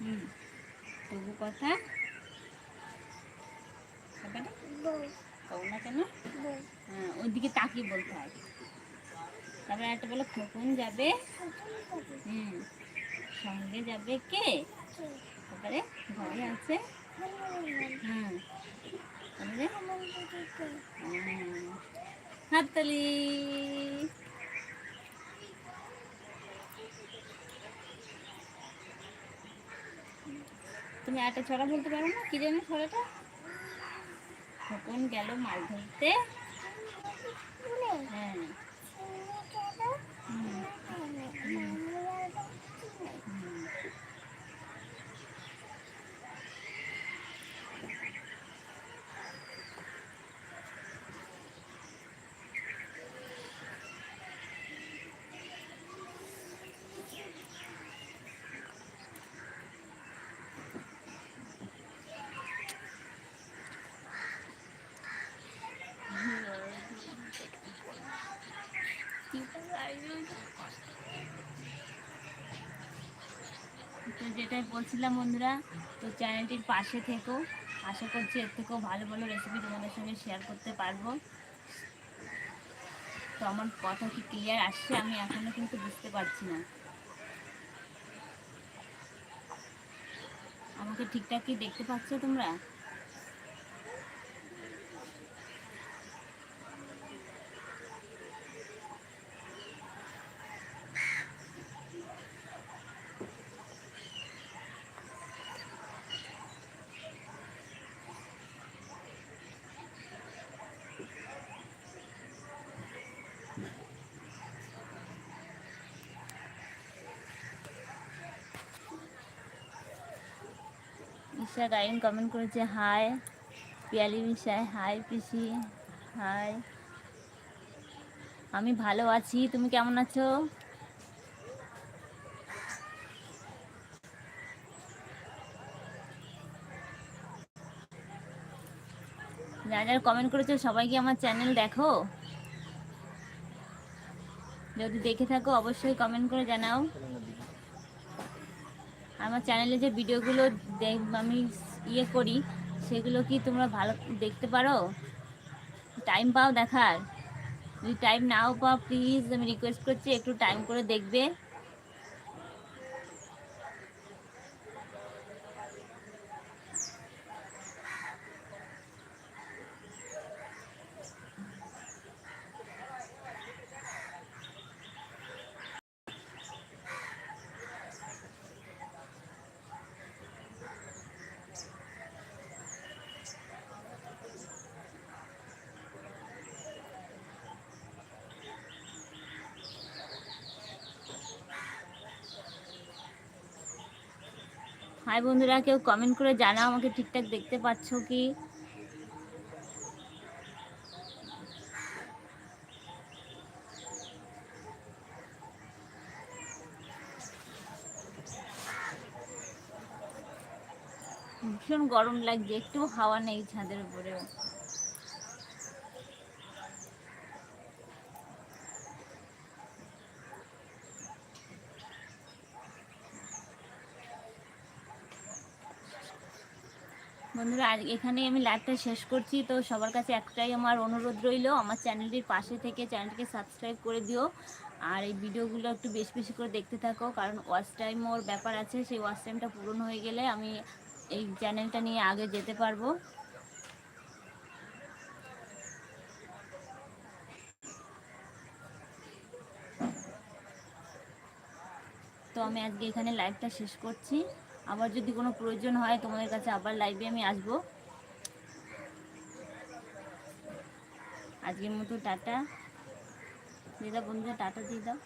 হুম তবু কথা না? কেন? হ্যাঁ ওইদিকে তাকিয়ে বলতে হয়। তারপরে একটা বলে খোকন যাবে। হুম সঙ্গে যাবে কে? তারপরে ঘরে আছে। হুম তারপরে? হাততালি। তুমি একটা ছড়া বলতে পারো না? কি জানো ছড়াটা? খোকন গেল মাছ ধরতে। হ্যাঁ। হুম, হুম। তো যেটা বলছিলাম বন্ধুরা, তো চ্যানেলটির পাশে থেকো। আশা করছি এর থেকেও ভালো ভালো রেসিপি তোমাদের সঙ্গে শেয়ার করতে পারব। তো আমার কথা কি ক্লিয়ার আসছে? আমি এখনও কিন্তু বুঝতে পারছি না। আমাকে ঠিকঠাক কি দেখতে পাচ্ছ তোমরা? ঈশা গাইন কমেন্ট করেছে হাই পিয়ালি মিশাই হাই পিসি হাই আমি ভালো আছি, তুমি কেমন আছো? যারা যারা কমেন্ট করেছ, সবাই কি আমার চ্যানেল দেখো? যদি দেখে থাকো, অবশ্যই কমেন্ট করে জানাও। আমার চ্যানেলে যে ভিডিওগুলো আমি ইয়ে করি, সেগুলো কি তোমরা ভালো দেখতে পারো? টাইম পাও দেখার। যদি টাইম নাও পাও প্লিজ আমি রিকোয়েস্ট করছি, একটু টাইম করে দেখবে। হাই বন্ধুরা, কেউ কমেন্ট করে জানাও আমাকে ঠিকঠাক দেখতে পাচ্ছ কি? ভীষণ গরম লাগছে, একটু হাওয়া নেই ছাদের উপরেও। বন্ধুরা আজ এখানে আমি লাইভটা শেষ করছি, তো সবার কাছে একটাই আমার অনুরোধ রইল, আমার চ্যানেলটির পাশে থেকে চ্যানেলটিকে সাবস্ক্রাইব করে দিও, আর এই ভিডিওগুলো একটু বেশি বেশি করে দেখতে থাকো, কারণ ওয়াচ টাইম ওর ব্যাপার আছে, সেই ওয়াচ টাইমটা পূরণ হয়ে গেলে আমি এই চ্যানেলটা নিয়ে আগে যেতে পারব। তো আমি আজকে এখানে লাইভটা শেষ করছি। আবার যদি কোনো প্রয়োজন হয় তোমাদের কাছে আবার লাইভে আমি আসব। আজকের মতো টাটা। দিদা বন্ধুরা, টাটা দিয়ে দাও।